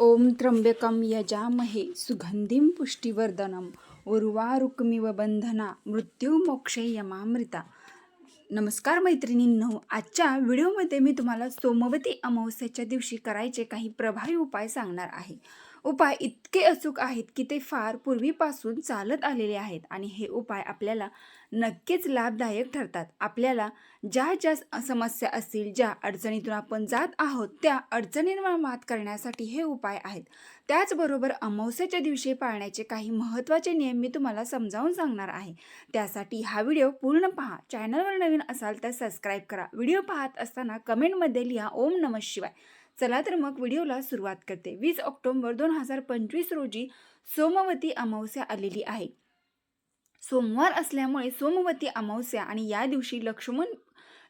ओम त्र्यंबकम यजामहे सुगंधिं पुष्टिवर्धनम् उर्वारुकमिव बंधना मृत्युमोक्षे यमामृता। नमस्कार मैत्रिणींनो आजच्या व्हिडिओमध्ये मी तुम्हाला सोमवती अमावस्येच्या दिवशी करायचे काही प्रभावी उपाय सांगणार आहे. उपाय इतके अचूक आहेत की ते फार पूर्वीपासून चालत आलेले आहेत आणि हे उपाय आपल्याला नक्कीच लाभदायक ठरतात. आपल्याला ज्या ज्या समस्या असतील ज्या अडचणीतून आपण जात आहोत त्या अडचणींवर मात करण्यासाठी हे उपाय आहेत. त्याचबरोबर अमावस्याच्या दिवशी पाळण्याचे काही महत्त्वाचे नियम मी तुम्हाला समजावून सांगणार आहे. त्यासाठी हा व्हिडिओ पूर्ण पहा. चॅनलवर नवीन असाल तर सबस्क्राईब करा. व्हिडिओ पाहत असताना कमेंटमध्ये लिहा. ओम नमः शिवाय. चला तर मग व्हिडिओला सुरुवात करते. वीस ऑक्टोबर दोन हजार पंचवीस रोजी सोमवती अमावस्या आलेली आहे. सोमवार असल्यामुळे सोमवती अमावस्या आणि या दिवशी लक्ष्मण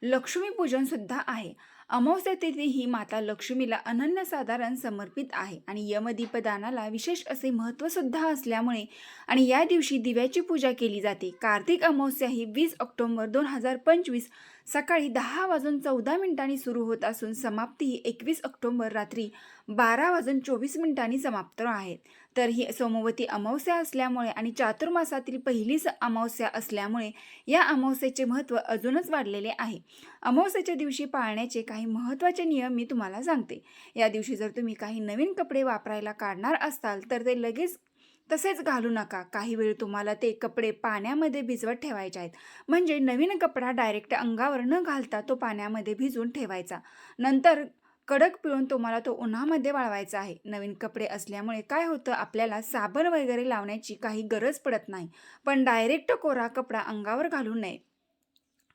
लक्ष्मीपूजनसुद्धा आहे. अमावस्या तिथी ही माता लक्ष्मीला अनन्यसाधारण समर्पित आहे आणि यमदीपदानाला विशेष असे महत्त्वसुद्धा असल्यामुळे आणि या दिवशी दिव्याची पूजा केली जाते. कार्तिक अमावस्या ही वीस ऑक्टोबर दोन हजार पंचवीस सकाळी दहा वाजून चौदा मिनिटांनी सुरू होत असून समाप्ती ही एकवीस ऑक्टोंबर रात्री बारा वाजून चोवीस मिनिटांनी समाप्त आहे. तर ही सोमवती अमावस्या असल्यामुळे आणि चातुर्मासातील पहिलीच अमावस्या असल्यामुळे या अमावस्येचे महत्त्व अजूनच वाढलेले आहे. अमावस्याच्या दिवशी पाळण्याचे काही महत्त्वाचे नियम मी तुम्हाला सांगते. या दिवशी जर तुम्ही काही नवीन कपडे वापरायला काढणार असाल तर ते लगेच तसेच घालू नका. काही वेळ तुम्हाला ते कपडे पाण्यामध्ये भिजवत ठेवायचे आहेत. म्हणजे नवीन कपडा डायरेक्ट अंगावर न घालता तो पाण्यामध्ये भिजवून ठेवायचा. नंतर कडक पिळून तुम्हाला तो उन्हामध्ये वाळवायचा आहे. नवीन कपडे असल्यामुळे काय होतं आपल्याला साबण वगैरे लावण्याची काही गरज पडत नाही. पण डायरेक्ट कोरा कपडा अंगावर घालू नये.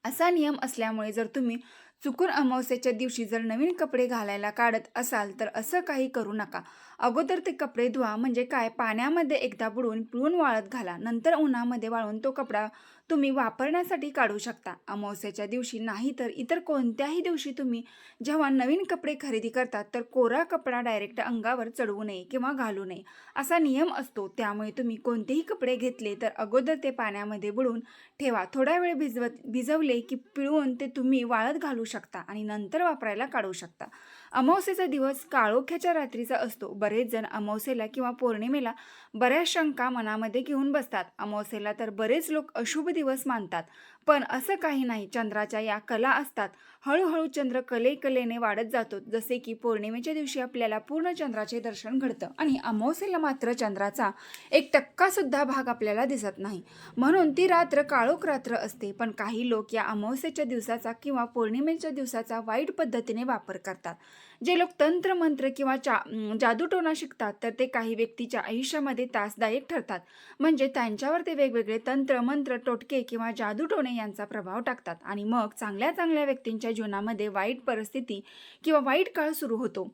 असा नियम असल्यामुळे जर तुम्ही चुकून अमावस्येच्या दिवशी जर नवीन कपडे घालायला काढत असाल तर असं काही करू नका. अगोदर ते कपडे धुवा म्हणजे काय? पाण्यामध्ये एकदा बुडवून पिळून वाळत घाला. नंतर उन्हामध्ये वाळून तो कपडा तुम्ही वापरण्यासाठी काढू शकता. अमावस्याच्या दिवशी नाही तर इतर कोणत्याही दिवशी तुम्ही जेव्हा नवीन कपडे खरेदी करतात तर कोरा कपडा डायरेक्ट अंगावर चढवू नये किंवा घालू नये. असा नियम असतो. त्यामुळे तुम्ही कोणतेही कपडे घेतले तर अगोदर ते पाण्यामध्ये बुडून ठेवा. थोडा वेळ भिजवत भिजवले की पिळवून ते तुम्ही वाळत घालू शकता आणि नंतर वापरायला काढू शकता. अमावस्येचा दिवस काळोख्याच्या रात्रीचा असतो. बरेच जण अमावस्येला किंवा पौर्णिमेला बऱ्याच शंका मनामध्ये घेऊन बसतात. अमावस्येला तर बरेच लोक अशुभ दिवस मानतात. पण असं काही नाही चंद्राच्या या कला असतात. हळूहळू चंद्र कले कलेने वाढत जातो जसे की पौर्णिमेच्या दिवशी आपल्याला पूर्ण चंद्राचे दर्शन घडतं आणि अमावस्येला मात्र चंद्राचा एक टक्का सुद्धा भाग आपल्याला दिसत नाही. म्हणून ती रात्र काळोख रात्र असते पण काही लोक या अमावस्येच्या दिवसाचा किंवा पौर्णिमेच्या दिवसाचा वाईट पद्धतीने वापर करतात. जे लोक तंत्र मंत्र किंवा चा जादूटोना शिकतात तर ते काही व्यक्तीच्या आयुष्यामध्ये त्रासदायक ठरतात. म्हणजे त्यांच्यावर ते वेगवेगळे तंत्र मंत्र टोटके किंवा जादूटोणे यांचा प्रभाव टाकतात. आणि मग चांगल्या चांगल्या व्यक्तींच्या जीवनामध्ये वाईट परिस्थिती किंवा वाईट काळ सुरू होतो.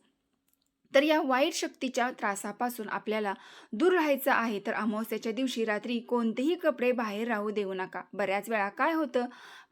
तर या वाईट शक्तीच्या त्रासापासून आपल्याला दूर राहायचं आहे. तर अमावस्याच्या दिवशी रात्री कोणतेही कपडे बाहेर राहू देऊ नका. बऱ्याच वेळा काय होतं?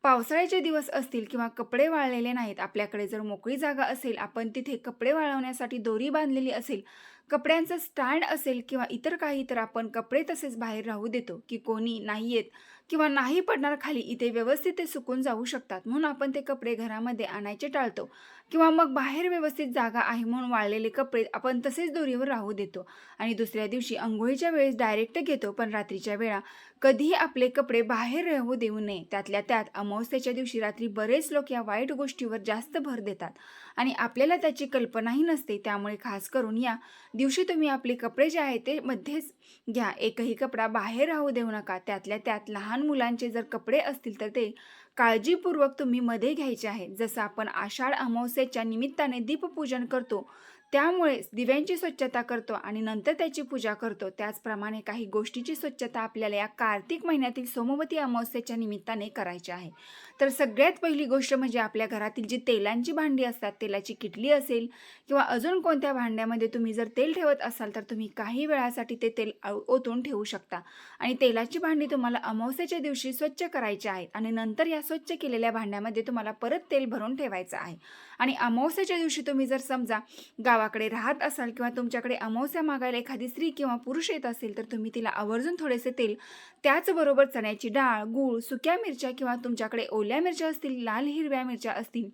पावसाळ्याचे दिवस असतील किंवा कपडे वाळलेले नाहीत. आपल्याकडे जर मोकळी जागा असेल आपण तिथे कपडे वाळवण्यासाठी दोरी बांधलेली असेल कपड्यांचं स्टँड असेल किंवा इतर काही तर आपण कपडे तसेच बाहेर राहू देतो की कोणी नाही येत किंवा नाही पडणार खाली इथे व्यवस्थित ते सुकून जाऊ शकतात. म्हणून आपण ते कपडे घरामध्ये आणायचे टाळतो. किंवा मग बाहेर व्यवस्थित जागा आहे म्हणून वाळलेले कपडे आपण तसेच दोरीवर राहू देतो. आणि दुसऱ्या दिवशी अंघोळीच्या वेळेस डायरेक्ट घेतो पण रात्रीच्या वेळा कधीही आपले कपडे बाहेर राहू देऊ नये. त्यातल्या त्यात अमावस्येच्या दिवशी रात्री बरेच लोक या वाईट गोष्टीवर जास्त भर देतात. आणि आपल्याला त्याची कल्पनाही नसते. त्यामुळे खास करून या दिवशी तुम्ही आपले कपडे जे आहे ते मध्येच घ्या. एकही कपडा बाहेर राहू देऊ नका. त्यातल्या त्यात लहान मुलांचे जर कपडे असतील तर ते काळजीपूर्वक तुम्ही मध्ये घ्यायचे आहे. जसं आपण आषाढ अमावस्येच्या निमित्ताने दीपपूजन करतो त्यामुळे दिव्यांची स्वच्छता करतो आणि नंतर त्याची पूजा करतो. त्याचप्रमाणे काही गोष्टीची स्वच्छता आपल्याला या कार्तिक महिन्यातील सोमवती अमावस्येच्या निमित्ताने करायची आहे. तर सगळ्यात पहिली गोष्ट म्हणजे आपल्या घरातील जी तेलांची भांडी असतात तेलाची किटली असेल किंवा अजून कोणत्या भांड्यामध्ये तुम्ही जर तेल ठेवत असाल तर तुम्ही काही वेळासाठी ते तेल ओतून ठेवू शकता. आणि तेलाची भांडी तुम्हाला अमावस्येच्या दिवशी स्वच्छ करायची आहेत आणि नंतर या स्वच्छ केलेल्या भांड्यामध्ये तुम्हाला परत तेल भरून ठेवायचं आहे. आणि अमावस्याच्या दिवशी तुम्ही जर समजा गावाकडे राहत असाल किंवा तुमच्याकडे अमावस्या मागायला एखादी स्त्री किंवा पुरुष येत असेल तर तुम्ही तिला आवर्जून थोडेसे तेल त्याचबरोबर चण्याची डाळ गूळ सुक्या मिरच्या किंवा तुमच्याकडे ओल्या मिरच्या असतील लाल हिरव्या मिरच्या असतील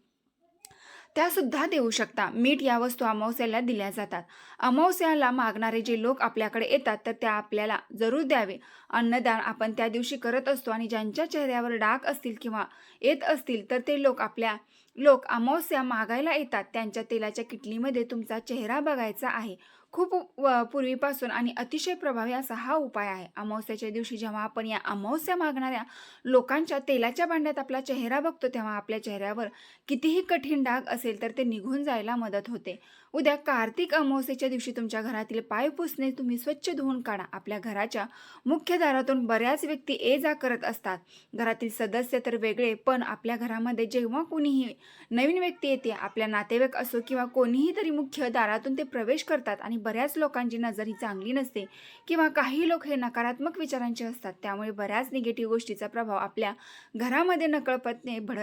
त्यासुद्धा देऊ शकता. मीठ या वस्तू अमावस्याला दिल्या जातात. अमावस्याला मागणारे जे लोक आपल्याकडे येतात तर त्या आपल्याला जरूर द्यावे. अन्नदान आपण त्या दिवशी करत असतो आणि ज्यांच्या चेहऱ्यावर डाग असतील किंवा येत असतील तर ते लोक आपल्या लोक अमावस्या मागायला येतात. त्यांच्या तेलाच्या किटलीमध्ये तुमचा चेहरा बघायचा आहे. खूप व- पूर्वीपासून आणि अतिशय प्रभावी असा हा उपाय आहे. अमावस्याच्या दिवशी जेव्हा आपण या अमावस्या मागणाऱ्या लोकांच्या तेलाच्या भांड्यात आपला चेहरा बघतो तेव्हा आपल्या चेहऱ्यावर कितीही कठीण डाग असेल तर ते निघून जायला मदत होते. उद्या कार्तिक अमावस्येच्या दिवशी तुमच्या घरातील पाय पुसणे तुम्ही स्वच्छ धुवून काढा. आपल्या घराच्या मुख्य दारातून बऱ्याच व्यक्ती ये जा करत असतात. घरातील सदस्य तर वेगळे पण आपल्या घरामध्ये जेव्हा कोणीही नवीन व्यक्ती येते आपल्या नातेवाईक असो किंवा कोणीही तरी मुख्य दारातून ते प्रवेश करतात आणि बऱ्याच लोकांची नजर ही चांगली नसते किंवा काही लोक हे नकारात्मक विचारांचे असतात. त्यामुळे बऱ्याच निगेटिव्ह गोष्टीचा प्रभाव आपल्या घरामध्ये नकळपतने भड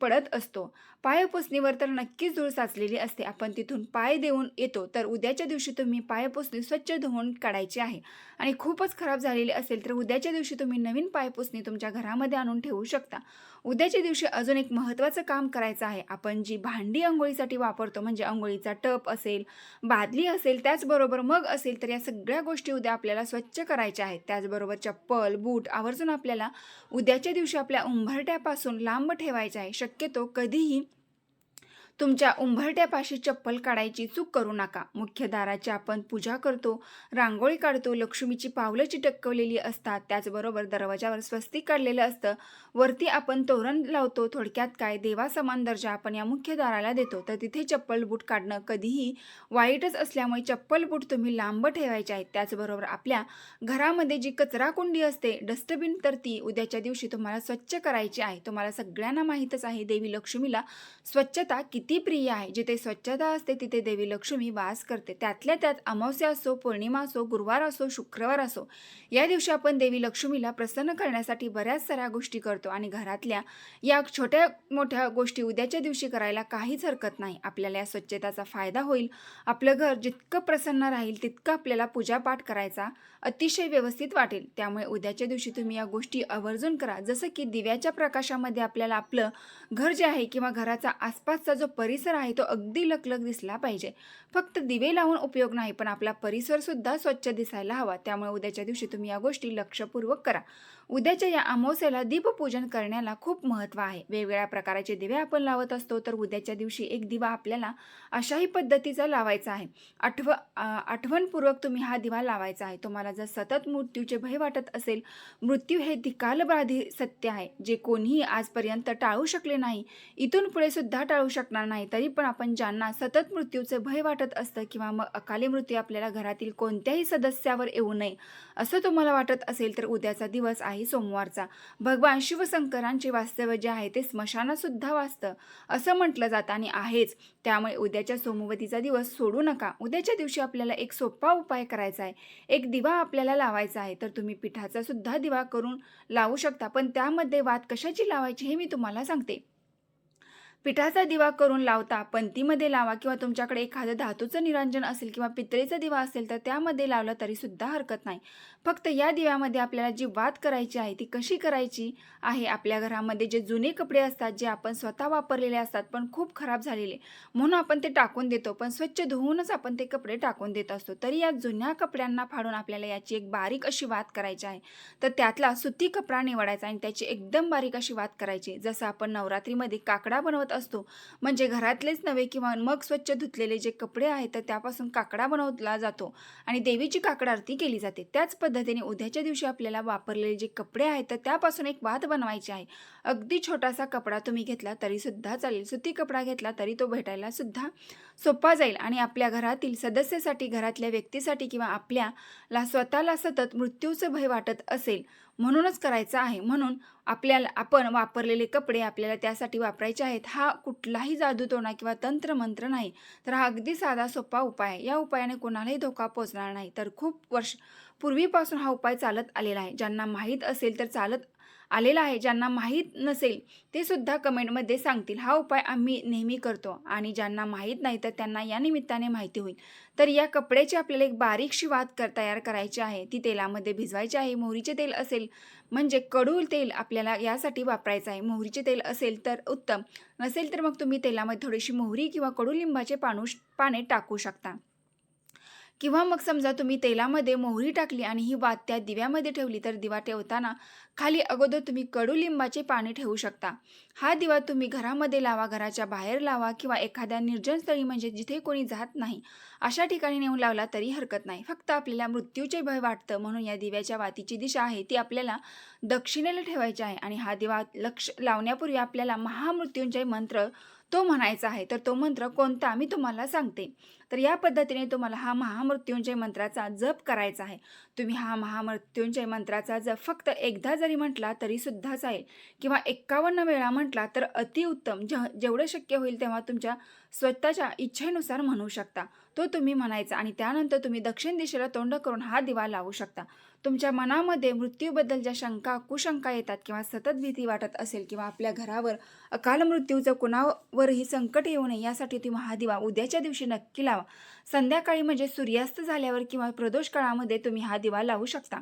पडत असतो. पायपुसणीवर तर नक्कीच धूळ साचलेली असते. आपण तिथून पाय देऊन येतो. तर उद्याच्या दिवशी तुम्ही पायपुसणी स्वच्छ धुवून काढायची आहे. आणि खूपच खराब झालेली असेल तर उद्याच्या दिवशी तुम्ही नवीन पायपुसणी तुमच्या घरामध्ये आणून ठेवू शकता. उद्याच्या दिवशी अजून एक महत्त्वाचं काम करायचं आहे. आपण जी भांडी आंघोळीसाठी वापरतो म्हणजे आंघोळीचा टप असेल बादली असेल त्याचबरोबर मग असेल तर या सगळ्या गोष्टी उद्या आपल्याला स्वच्छ करायच्या आहेत. त्याचबरोबर चप्पल बूट आवर्जून आपल्याला उद्याच्या दिवशी आपल्या उंबरट्यापासून लांब ठेवायच्या आहे. शक्यतो कधीही तुमच्या उंबरट्यापाशी चप्पल काढायची चूक करू नका. मुख्य दाराची आपण पूजा करतो रांगोळी काढतो लक्ष्मीची पावलं चिटकवलेली असतात. त्याचबरोबर दरवाजावर स्वस्तिक काढलेलं असतं. वरती आपण तोरण लावतो. थोडक्यात काय देवासमान दर्जा आपण या मुख्य दाराला देतो. तर तिथे चप्पल बूट काढणं कधीही वाईटच असल्यामुळे चप्पल बूट तुम्ही लांब ठेवायचे आहेत. त्याचबरोबर आपल्या घरामध्ये जी कचरा कुंडी असते डस्टबिन तर ती उद्याच्या दिवशी तुम्हाला स्वच्छ करायची आहे. तुम्हाला सगळ्यांना माहीतच आहे देवी लक्ष्मीला स्वच्छता किती प्रिय आहे. जिथे स्वच्छता असते तिथे देवी लक्ष्मी वास करते. त्यातल्या त्यात अमावस्या असो पौर्णिमा असो गुरुवार असो शुक्रवार असो या दिवशी आपण देवी लक्ष्मीला प्रसन्न करण्यासाठी बऱ्याच साऱ्या गोष्टी करतो. आणि घरातल्या या छोट्या मोठ्या गोष्टी उद्याच्या दिवशी करायला काहीच हरकत नाही. आपल्याला या स्वच्छतेचा फायदा होईल. आपलं घर जितकं प्रसन्न राहील तितकं आपल्याला पूजापाठ करायचा अतिशय व्यवस्थित वाटेल. त्यामुळे उद्याच्या दिवशी तुम्ही या गोष्टी आवर्जून करा. जसं की दिव्याच्या प्रकाशामध्ये आपल्याला आपलं घर जे आहे किंवा घराचा आसपासचा जो परिसर आहे तो अगदी लकलक दिसला पाहिजे. फक्त दिवे लावून उपयोग नाही पण आपला परिसरसुद्धा स्वच्छ दिसायला हवा. त्यामुळे उद्याच्या दिवशी तुम्ही या गोष्टी लक्षपूर्वक करा. उद्याच्या या अमावस्याला दीपपूजन करण्याला खूप महत्त्व आहे. वेगवेगळ्या प्रकारचे दिवे आपण लावत असतो तर उद्याच्या दिवशी एक दिवा आपल्याला अशाही पद्धतीचा लावायचा आहे. आठव आठवणपूर्वक तुम्ही हा दिवा लावायचा आहे. तुम्हाला जर सतत मृत्यूचे भय वाटत असेल मृत्यू हे धिकालबाधी सत्य आहे जे कोणीही आजपर्यंत टाळू शकले नाही. इथून पुढे सुद्धा टाळू शकणार नाही तरी पण आपण ज्यांना सतत मृत्यूचे भय वाटत असतं किंवा मग अकाली मृत्यू आपल्याला घरातील कोणत्याही सदस्यावर येऊ नये असं तुम्हाला वाटत असेल तर उद्याचा दिवस आहे. सोमवारचा. भगवान शिवशंकरांचे वास्तव्य जे आहे ते स्मशानासुद्धा वाचतं. असं म्हटलं जातं आणि आहेच. त्यामुळे उद्याच्या सोमवतीचा दिवस सोडू नका. उद्याच्या दिवशी आपल्याला एक सोपा उपाय करायचा आहे. एक दिवा आपल्याला लावायचा आहे. तर तुम्ही पिठाचा सुद्धा दिवा करून लावू शकता. पण त्यामध्ये वात कशाची लावायची हे मी तुम्हाला सांगते. पिठाचा दिवा करून लावता पंतीमध्ये लावा किंवा तुमच्याकडे एखादं धातूचं निरंजन असेल किंवा पितळेचा दिवा असेल तर त्यामध्ये लावलं तरीसुद्धा हरकत नाही. फक्त या दिव्यामध्ये आपल्याला जी वात करायची आहे ती कशी करायची आहे? आपल्या घरामध्ये जे जुने कपडे असतात जे आपण स्वतः वापरलेले असतात पण खूप खराब झालेले म्हणून आपण ते टाकून देतो. पण स्वच्छ धुवूनच आपण ते कपडे टाकून देत असतो. तरी या जुन्या कपड्यांना फाडून आपल्याला याची एक बारीक अशी वात करायची आहे. तर त्यातला सुती कपडा निवडायचा आणि त्याची एकदम बारीक अशी वात करायची. जसं आपण नवरात्रीमध्ये काकडा बनवत असतो म्हणजे घरातलेच नव्हे किंवा मग स्वच्छ धुतलेले जे कपडे आहेत तर त्यापासून काकडा बनवला जातो आणि देवीची काकड आरती केली जाते. त्याच पद्धतीने उद्याच्या दिवशी आपल्याला वापरलेले जे कपडे आहेत तर त्यापासून एक वाद बनवायची आहे. अगदी छोटासा कपडा तुम्ही घेतला तरी सुद्धा चालेल. सुती कपडा घेतला तरी तो भेटायला सुद्धा सोपा जाईल आणि आपल्या घरातील सदस्यासाठी घरातल्या व्यक्तीसाठी किंवा आपल्याला स्वतःला सतत मृत्यूचं भय वाटत असेल म्हणूनच करायचं आहे. म्हणून आपल्याला आपण वापरलेले कपडे आपल्याला त्यासाठी वापरायचे आहेत. हा कुठलाही जादूटोणा किंवा तंत्रमंत्र नाही. तर हा अगदी साधा सोपा उपाय आहे. या उपायाने कोणालाही धोका पोचणार नाही. तर खूप वर्ष पूर्वीपासून हा उपाय चालत आलेला आहे. ज्यांना माहीत असेल तर चालत आलेला आहे ज्यांना माहीत नसेल ते सुद्धा कमेंटमध्ये सांगतील. हा उपाय आम्ही नेहमी करतो आणि ज्यांना माहीत नाही तर त्यांना या निमित्ताने माहिती होईल. तर या कपड्याची आपल्याला एक बारीकशी वात कर तयार करायची आहे. ती तेलामध्ये भिजवायची आहे. मोहरीचे तेल असेल म्हणजे कडूल तेल आपल्याला यासाठी वापरायचं आहे. मोहरीचे तेल असेल तर उत्तम. नसेल तर मग तुम्ही तेलामध्ये थोडीशी मोहरी किंवा कडुलिंबाचे पाणू पाने टाकू शकता. किंवा मग समजा तुम्ही तेलामध्ये मोहरी टाकली आणि ही वात त्या दिव्यामध्ये ठेवली तर दिवा ठेवताना खाली अगोदर तुम्ही कडुलिंबाचे पाणी ठेवू शकता. हा दिवा तुम्ही घरामध्ये लावा घराच्या बाहेर लावा किंवा एखाद्या निर्जन स्थळी म्हणजे जिथे कोणी जात नाही अशा ठिकाणी नेऊन लावला तरी हरकत नाही. फक्त आपल्याला मृत्यूचे भय वाटतं म्हणून या दिव्याच्या वातीची दिशा आहे ती आपल्याला दक्षिणेला ठेवायची आहे. आणि हा दिवा लक्ष लावण्यापूर्वी आपल्याला महामृत्यूंजय मंत्र तो म्हणायचा आहे तर तो मंत्र कोणता मी तुम्हाला सांगते. तर या पद्धतीने तुम्हाला हा महामृत्युंजय मंत्राचा जप करायचा आहे. तुम्ही हा महामृत्युंजय मंत्राचा जप फक्त एकदा जरी म्हटला तरी सुद्धा चालेल. किंवा एक्कावन्न वेळा म्हटला तर अतिउत्तम. जेवढं शक्य होईल तेव्हा तुमच्या स्वतःच्या इच्छेनुसार म्हणू शकता. तो तुम्ही म्हणायचा आणि त्यानंतर तुम्ही दक्षिण दिशेला तोंड करून हा दिवा लावू शकता. तुमच्या मनामध्ये मृत्यूबद्दल ज्या शंका कुशंका येतात किंवा सतत भीती वाटत असेल किंवा आपल्या घरावर अकाल मृत्यूचं कुणावरही संकट येऊ नये यासाठी तुम्ही हा दिवा उद्याच्या दिवशी नक्की लावा. संध्याकाळी म्हणजे सूर्यास्त झाल्यावर किंवा प्रदोष काळामध्ये तुम्ही हा दिवा लावू शकता.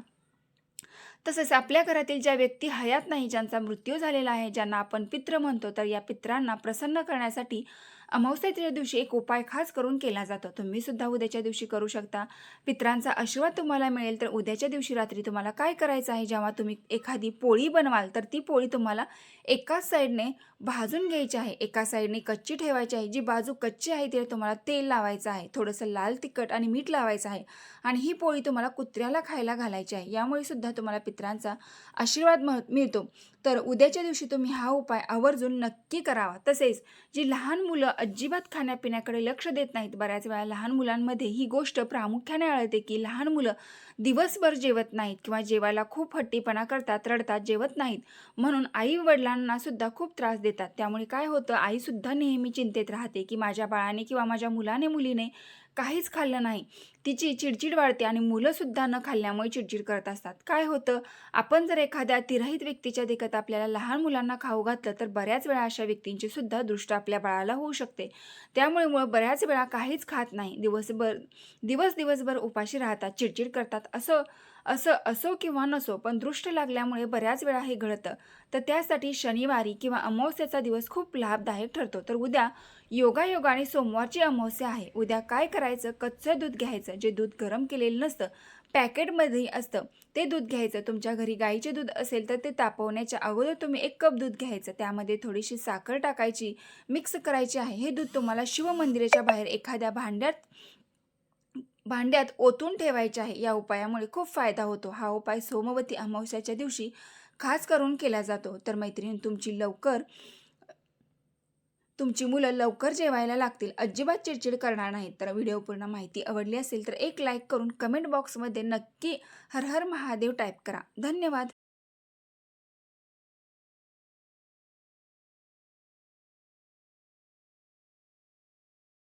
तसंच आपल्या घरातील ज्या व्यक्ती हयात नाही ज्यांचा मृत्यू झालेला आहे ज्यांना आपण पित्र म्हणतो तर या पित्रांना प्रसन्न करण्यासाठी अमावस्याच्या दिवशी एक उपाय खास करून केला जातो. तुम्ही सुद्धा उद्याच्या दिवशी करू शकता. पित्रांचा आशीर्वाद तुम्हाला मिळेल. तर उद्याच्या दिवशी रात्री तुम्हाला काय करायचं आहे? जेव्हा तुम्ही एखादी पोळी बनवाल तर ती पोळी तुम्हाला एकाच साईडने भाजून घ्यायची आहे. एका साईडने कच्ची ठेवायची आहे. जी बाजू कच्ची आहे तिला तुम्हाला तेल लावायचं आहे. थोडंसं लाल तिखट आणि मीठ लावायचं आहे. आणि ही पोळी तुम्हाला कुत्र्याला खायला घालायची आहे. यामुळे सुद्धा तुम्हाला पित्रांचा आशीर्वाद मह मिळतो. तर उद्याच्या दिवशी तुम्ही हा उपाय आवर्जून नक्की करावा. तसेच जी लहान मुलं अजिबात खाण्यापिण्याकडे लक्ष देत नाहीत बऱ्याच वेळा लहान मुलांमध्ये ही गोष्ट प्रामुख्याने आळते की लहान मुलं दिवसभर जेवत नाहीत किंवा जेवायला खूप हट्टीपणा करतात रडतात जेवत नाहीत. म्हणून आई वडिलांना सुद्धा खूप त्रास देतात. त्यामुळे काय होतं आईसुद्धा नेहमी चिंतेत राहते की माझ्या बाळाने किंवा माझ्या मुलाने मुलीने काहीच खाल्लं नाही. तिची चिडचिड वाढते आणि मुलंसुद्धा न खाल्ल्यामुळे चिडचिड करत असतात. काय होतं? आपण जर एखाद्या तिरहित व्यक्तीच्या देखत आपल्याला लहान मुलांना खाऊ घातलं तर बऱ्याच वेळा अशा व्यक्तींची सुद्धा दृष्ट आपल्या बाळाला होऊ शकते. त्यामुळे मुळं बऱ्याच वेळा काहीच खात नाही. दिवसभर दिवस दिवसभर उपाशी राहतात चिडचिड करतात. असं असं असो किंवा नसो पण दृष्ट लागल्यामुळे बऱ्याच वेळा हे घडतं. तर त्यासाठी शनिवारी किंवा अमावस्याचा दिवस खूप लाभदायक ठरतो. तर उद्या योगायोगाने सोमवारची अमावस्या आहे. उद्या काय करायचं? कच्चं दूध घ्यायचं. जे दूध गरम केलेलं नसतं पॅकेटमध्ये असतं. ते दूध घ्यायचं. तुमच्या घरी गाईचे दूध असेल तर ते तापवण्याच्या अगोदर तुम्ही एक कप दूध घ्यायचं. त्यामध्ये थोडीशी साखर टाकायची मिक्स करायची आहे. हे दूध तुम्हाला शिवमंदिराच्या बाहेर एखाद्या भांड्यात भांड्यात ओतून ठेवायचे आहे. या उपायामुळे खूप फायदा होतो. हा उपाय सोमवती अमावस्याच्या दिवशी खास करून केला जातो. तर मैत्रिणी तुमची लवकर तुमची मुलं लवकर जेवायला लागतील. अजिबात चिडचिड करणार नाहीत. तर व्हिडिओ पूर्ण माहिती आवडली असेल तर एक लाईक करून कमेंट बॉक्समध्ये नक्की हर हर महादेव टाईप करा. धन्यवाद.